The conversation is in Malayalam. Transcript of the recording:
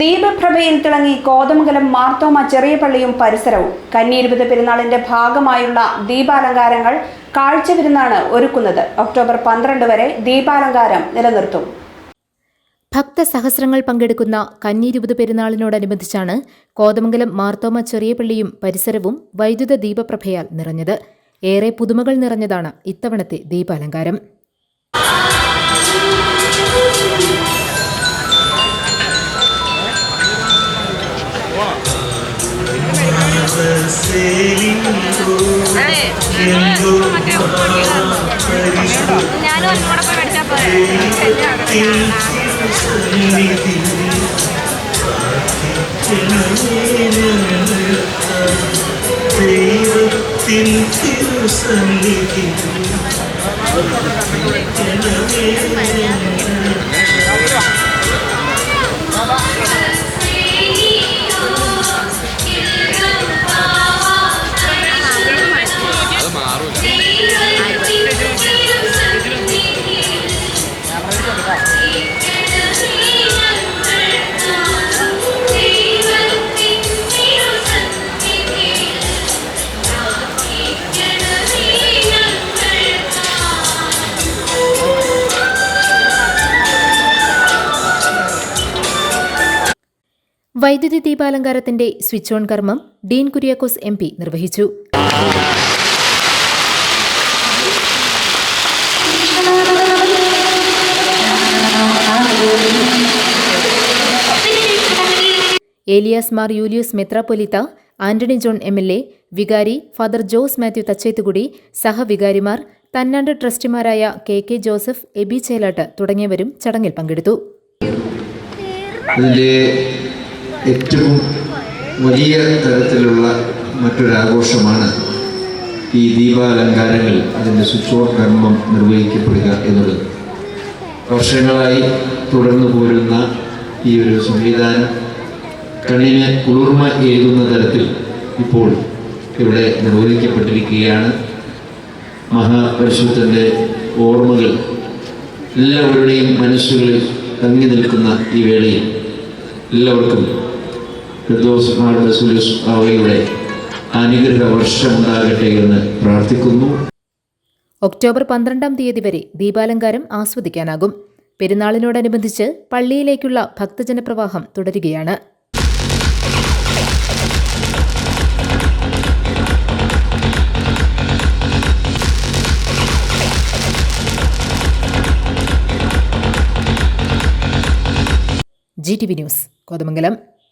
ദീപപ്രഭയിൽ തിളങ്ങി കോതമംഗലം മാർത്തോമ ചെറിയ പള്ളിയും പരിസരവും. കന്നിയിരുപത് പെരുന്നാളിന്റെ ഭാഗമായുള്ള ദീപാലങ്കാരങ്ങൾ കാഴ്ചവിരുന്നാണ് ഒരുക്കുന്നത്. ഒക്ടോബർ പന്ത്രണ്ട് വരെ ദീപാലങ്കാരം നിലനിർത്തും. ഭക്തസഹസ്രങ്ങൾ പങ്കെടുക്കുന്ന കന്നിയിരുപത് പെരുന്നാളിനോടനുബന്ധിച്ചാണ് കോതമംഗലം മാർത്തോമ ചെറിയ പള്ളിയും പരിസരവും വൈദ്യുത ദീപപ്രഭയാൽ നിറഞ്ഞത്. ഏറെ പുതുമകൾ നിറഞ്ഞതാണ് ഇത്തവണത്തെ ദീപാലങ്കാരം. ഞാനും ഒന്നും കൂടെ പോയി മേടിച്ചാൽ ദൈവത്തിൻ തിരുസന്നിധി വൈദ്യുതി ദീപാലങ്കാരത്തിന്റെ സ്വിച്ച് ഓൺ കർമ്മം ഡീൻ കുര്യാക്കോസ് എം പി നിർവഹിച്ചു. Elias Mar Julius മെത്രാപ്പൊലിത്ത Antony John M L A വികാരി ഫാദർ ജോസ് മാത്യു തച്ചേത്തുകുടി സഹവികാരിമാർ തന്നാണ്ട് ട്രസ്റ്റിമാരായ കെ കെ ജോസഫ് എബി ചേലാട്ട് തുടങ്ങിയവരും ചടങ്ങിൽ പങ്കെടുത്തു. ഏറ്റവും വലിയ തരത്തിലുള്ള മറ്റൊരാഘോഷമാണ് ഈ ദീപാലങ്കാരങ്ങൾ അതിന്റെ സ്വിച്ച് കർമ്മം നിർവഹിക്കപ്പെടുക എന്നുള്ളത് വർഷങ്ങളായി തുടർന്നു പോരുന്ന ഈ ഒരു സംവിധാനം കണ്ണിന് കുളിർമ ഏകുന്ന തരത്തിൽ ഇപ്പോൾ ഇവിടെ നിർവഹിക്കപ്പെട്ടിരിക്കുകയാണ്. മഹാപരിശുദ്ധന്റെ ഓർമ്മകൾ എല്ലാവരുടെയും മനസ്സുകളിൽ തങ്ങി നിൽക്കുന്ന ഈ വേളയിൽ എല്ലാവർക്കും പ്രാർത്ഥിക്കുന്നു. ഒക്ടോബർ പന്ത്രണ്ടാം തീയതി വരെ ദീപാലങ്കാരം ആസ്വദിക്കാനാകും. പെരുന്നാളിനോടനുബന്ധിച്ച് പള്ളിയിലേക്കുള്ള ഭക്തജനപ്രവാഹം തുടരുകയാണ്. G T V news Kothamangalam.